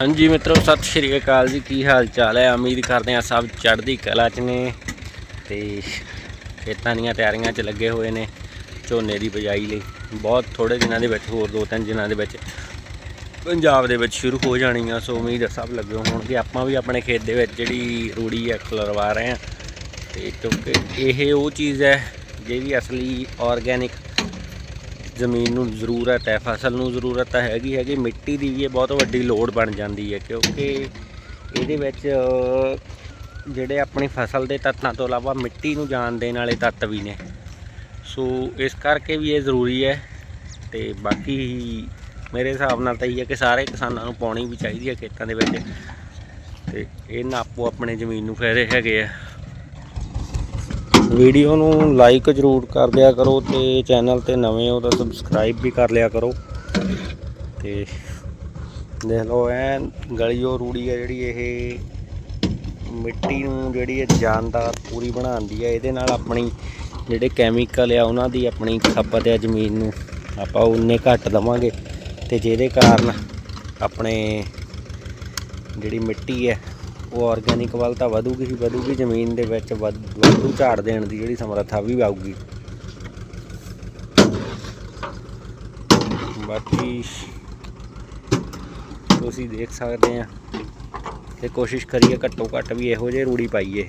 ਹਾਂਜੀ ਮਿੱਤਰੋ, ਸਤਿ ਸ਼੍ਰੀ ਅਕਾਲ ਜੀ। ਕੀ ਹਾਲ ਚਾਲ ਹੈ? ਉਮੀਦ ਕਰਦੇ ਆ ਸਭ ਚੜ੍ਹਦੀ ਕਲਾ ਚ ਨੇ ਤੇ ਖੇਤਾਂ ਦੀਆਂ ਤਿਆਰੀਆਂ 'ਚ ਲੱਗੇ ਹੋਏ ਨੇ ਝੋਨੇ ਦੀ ਬਿਜਾਈ ਲਈ। ਬਹੁਤ ਥੋੜੇ ਦਿਨਾਂ ਦੇ ਵਿੱਚ, ਹੋਰ ਦੋ ਤਿੰਨ ਦਿਨਾਂ ਦੇ ਵਿੱਚ ਪੰਜਾਬ ਦੇ ਵਿੱਚ ਸ਼ੁਰੂ ਹੋ ਜਾਣੀ ਆ। ਸੋ ਉਮੀਦ ਸਭ ਲੱਗੇ ਹੋਣਗੇ। ਆਪਾਂ ਵੀ ਆਪਣੇ ਖੇਤ ਦੇ ਵਿੱਚ ਜਿਹੜੀ ਰੂੜੀ ਹੈ ਖਲਰਵਾ ਰਹੇ ਆ ਤੇ ਕਿਉਂਕਿ ਇਹ ਉਹ ਚੀਜ਼ ਹੈ ਜਿਹੜੀ ਅਸਲੀ ਆਰਗੈਨਿਕ ਜ਼ਮੀਨ ਨੂੰ ਜ਼ਰੂਰਤ ਹੈ, ਫਸਲ ਨੂੰ ਜ਼ਰੂਰਤ ਤਾਂ ਹੈਗੀ ਹੈਗੀ, ਮਿੱਟੀ ਦੀ ਵੀ ਇਹ ਬਹੁਤ ਵੱਡੀ ਲੋੜ ਬਣ ਜਾਂਦੀ ਹੈ, ਕਿਉਂਕਿ ਇਹਦੇ ਵਿੱਚ ਜਿਹੜੇ ਆਪਣੀ ਫਸਲ ਦੇ ਤੱਤਾਂ ਤੋਂ ਇਲਾਵਾ ਮਿੱਟੀ ਨੂੰ ਜਾਣ ਦੇਣ ਵਾਲੇ ਤੱਤ ਵੀ ਨੇ। ਸੋ, ਇਸ ਕਰਕੇ ਵੀ ਇਹ ਜ਼ਰੂਰੀ ਹੈ ਤੇ ਬਾਕੀ ਮੇਰੇ ਹਿਸਾਬ ਨਾਲ ਤਾਂ ਇਹ ਹੈ ਕਿ ਸਾਰੇ ਕਿਸਾਨਾਂ ਨੂੰ ਪਾਉਣੀ ਵੀ ਚਾਹੀਦੀ ਹੈ ਖੇਤਾਂ ਦੇ ਵਿੱਚ ਤੇ ਇਹ ਨਾ ਆਪੋ ਆਪਣੇ ਜ਼ਮੀਨ ਨੂੰ ਫਾਇਦੇ ਹੈਗੇ ਆ। ਵੀਡੀਓ ਨੂੰ ਲਾਈਕ ਜ਼ਰੂਰ ਕਰ ਦਿਆ ਕਰੋ ਤੇ ਚੈਨਲ ਤੇ ਨਵੇਂ ਹੋ ਤਾਂ ਸਬਸਕ੍ਰਾਈਬ ਵੀ ਕਰ ਲਿਆ ਕਰੋ। ਤੇ ਦੇਖ ਲਓ ਐ ਗਲੀਓ ਰੂੜੀ ਹੈ ਜਿਹੜੀ ਇਹ ਮਿੱਟੀ ਨੂੰ ਜਿਹੜੀ ਹੈ ਜਾਨਦਾਰ ਪੂਰੀ ਬਣਾਉਂਦੀ ਹੈ ਇਹਦੇ ਨਾਲ ਆਪਣੀ ਜਿਹੜੇ ਕੈਮੀਕਲ ਆ ਉਹਨਾਂ ਦੀ ਆਪਣੀ ਖਪਤ ਆ ਜ਼ਮੀਨ ਨੂੰ। ਆਪਾਂ ਉਨੇ ਘੱਟ ਦਵਾਂਗੇ ਤੇ ਜਿਹਦੇ ਕਾਰਨ ਆਪਣੇ ਜਿਹੜੀ ਮਿੱਟੀ ਹੈ ਉਹ ਆਰਗੈਨਿਕ ਵੱਲ ਤਾਂ ਵਧੂਗੀ ਹੀ ਵਧੂਗੀ, ਜ਼ਮੀਨ ਦੇ ਵਿੱਚ ਵਧ- ਵਾਧੂ ਝਾੜ ਦੇਣ ਦੀ ਜਿਹੜੀ ਸਮਰੱਥਾ ਵੀ ਆਊਗੀ। ਬਾਕੀ ਤੁਸੀਂ ਦੇਖ ਸਕਦੇ ਆ ਤੇ ਕੋਸ਼ਿਸ਼ ਕਰੀਏ ਘੱਟੋ ਘੱਟ ਵੀ ਇਹੋ ਜਿਹੇ ਰੂੜੀ ਪਾਈਏ।